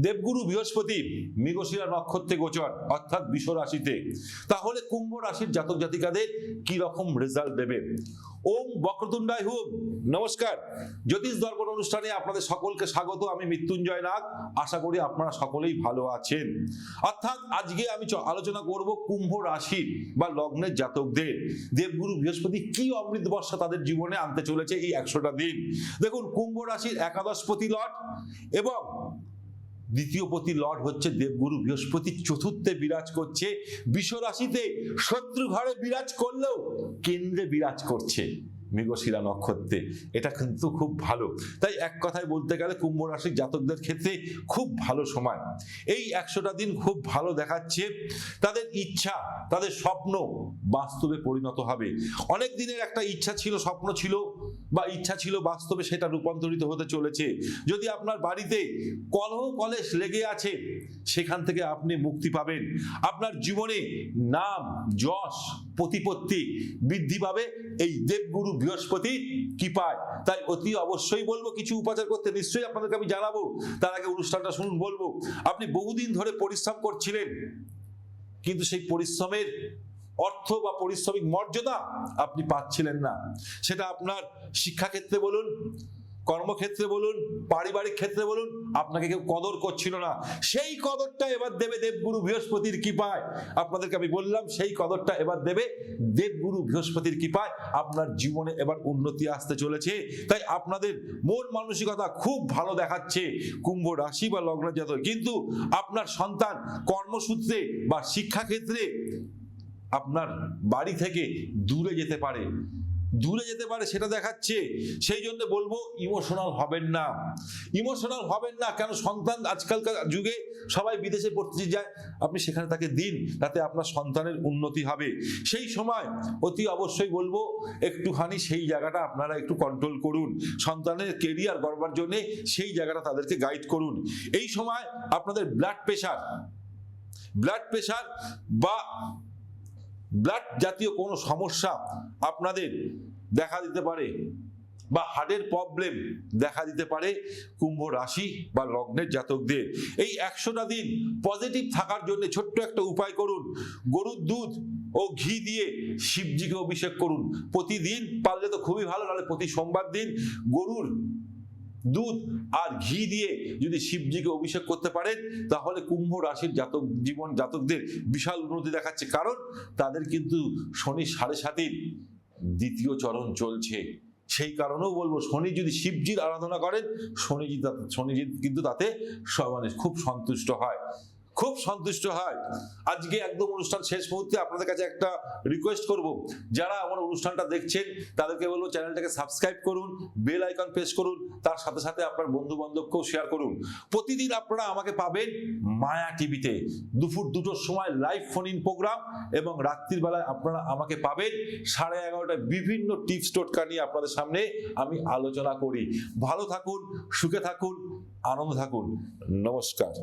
দেবগুরু বৃহস্পতি মৃগশিরা নক্ষত্রে গোচর, অর্থাৎ বিষ রাশিতে। তাহলে কুম্ভ রাশির জাতক জাতিকাদের কি রকম রেজাল্ট দেবে? ওম বক্রতুণ্ডায় হুম, নমস্কার। জ্যোতিষ দর্পণ অনুষ্ঠানে আপনাদের সকলকে স্বাগত, আমি মৃত্যুঞ্জয় নাগ। আশা করি আপনারা সকলেই ভালো আছেন। অর্থাৎ আজকে আমি আলোচনা করব কুম্ভ রাশি বা লগ্নের জাতকদের। দেবগুরু বৃহস্পতি কি অমৃত বর্ষা তাদের জীবনে আনতে চলেছে এই একশোটা দিন। দেখুন, কুম্ভ রাশির একাদশপতি লট এবং দ্বিতীয় পতি লর্ড হচ্ছে দেবগুরু, বৃহস্পতি চতুর্থে বিরাজ করছে, বিশ্বরাশিতে শত্রু ঘরে বিরাজ করলেও কেন্দ্রে বিরাজ করছে। মৃগশিরা নক্ষত্রে। এটা কিন্তু খুব ভালো। তাই এক কথায় বলতে গেলে কুম্ভ রাশির জাতকদের ক্ষেত্রে খুব ভালো সময়। এই একশোটা দিন খুব ভালো দেখাচ্ছে তাদের ইচ্ছা, তাদের স্বপ্ন বাস্তবে পরিণত হবে। অনেক দিনের একটা ইচ্ছা ছিল, স্বপ্ন ছিল বা ইচ্ছা ছিল বাস্তবে সেটা রূপান্তরিত হতে চলেছে। যদি আপনার বাড়িতে কলহ কলেশ লেগে আছে, সেখান থেকে আপনি মুক্তি পাবেন। আপনার জীবনে নাম, যশ প্রতিপত্তি বৃদ্ধি পাবে। এই দেবগুরু বৃহস্পতি কি পায়? তাই অতি অবশ্যই বলব, কিছু উপাচার করতে নিশ্চয়ই আপনাদেরকে আমি জানাব। তার আগে অনুষ্ঠানটা শুনুন, বলব, আপনি বহুদিন ধরে পরিশ্রম করছিলেন, কিন্তু সেই পরিশ্রমের অর্থ বা পরিশ্রমিক মর্যাদা আপনি পাচ্ছিলেন না। সেটা আপনার শিক্ষাক্ষেত্রে বলুন কর্মক্ষেত্রে বলুন, পারিবারিক ক্ষেত্রে বলুন, আপনাকে কেউ কদর করছিল না। সেই কদরটা এবার দেবে দেবগুরু বৃহস্পতির কৃপায়। আপনাদেরকে আমি বললাম, সেই কদরটা এবার দেবে দেবগুরু বৃহস্পতির কৃপায়। আপনার জীবনে এবার উন্নতি আসতে চলেছে। তাই আপনাদের মন মানসিকতা খুব ভালো দেখাচ্ছে, কুম্ভ রাশি বা লগ্ন জাত কিন্তু আপনার সন্তান কর্মসূত্রে বা শিক্ষাক্ষেত্রে আপনার বাড়ি থেকে দূরে যেতে পারে। দূরে যেতে পারে, সেটা দেখাচ্ছে। সেই জন্য বলব ইমোশনাল হবেন না। ইমোশনাল হবেন না, কেন সন্তান আজকালকার যুগে সবাই বিদেশে পড়তে যায়, আপনি সেখানে তাকে দিন, তাতে আপনার সন্তানের উন্নতি হবে। সেই সময় অতি অবশ্যই বলব, একটুখানি সেই জায়গাটা আপনারা একটু কন্ট্রোল করুন। সন্তানের কেরিয়ার গড়বার জন্যে সেই জায়গাটা তাদেরকে গাইড করুন। এই সময় আপনাদের ব্লাড প্রেশার ব্লাড প্রেশার বা ব্লাড জাতীয় কোনো সমস্যা আপনাদের দেখা দিতে পারে বা হার্টের প্রবলেম দেখা দিতে পারে কুম্ভ রাশি বা লগ্নের জাতকদের। এই একশোটা দিন পজিটিভ থাকার জন্য ছোট্ট একটা উপায় করুন। গরুর দুধ ও ঘি দিয়ে শিবজিকে অভিষেক করুন। প্রতিদিন পারলে তো খুবই ভালো, নাহলে প্রতি সোমবার দিন গরুর দুধ আর ঘি দিয়ে যদি শিবজিকে অভিষেক করতে পারেন, তাহলে কুম্ভ রাশির জাতক জীবন জাতকদের বিশাল উন্নতি দেখাচ্ছে। কারণ তাদের কিন্তু শনি সাড়ে সাতির দ্বিতীয় চরণ চলছে। সেই কারণেও বলব, শনি যদি শিবজির আরাধনা করেন, শনিজি শনিজি কিন্তু তাতে মানে খুব সন্তুষ্ট হয়। খুব সন্তুষ্ট হয়। আজকে একদম অনুষ্ঠান শেষ মুহূর্তে আপনাদের কাছে একটা রিকোয়েস্ট করব। যারা আমার অনুষ্ঠানটা দেখছেন, তাদেরকে বলব চ্যানেলটাকে সাবস্ক্রাইব করুন বেল আইকন প্রেস করুন, তার সাথে সাথে আপনার বন্ধু বান্ধবকেও শেয়ার করুন। প্রতিদিন আপনারা আমাকে পাবেন মায়া টিভিতে দুপুর দুটোর সময় লাইভ ফোন ইন প্রোগ্রাম এবং রাত্রির বেলায় আপনারা আমাকে পাবেন সাড়ে এগারোটায় বিভিন্ন টিপস টোটকা নিয়ে আপনাদের সামনে আমি আলোচনা করি। ভালো থাকুন, সুখে থাকুন, আনন্দ থাকুন। নমস্কার।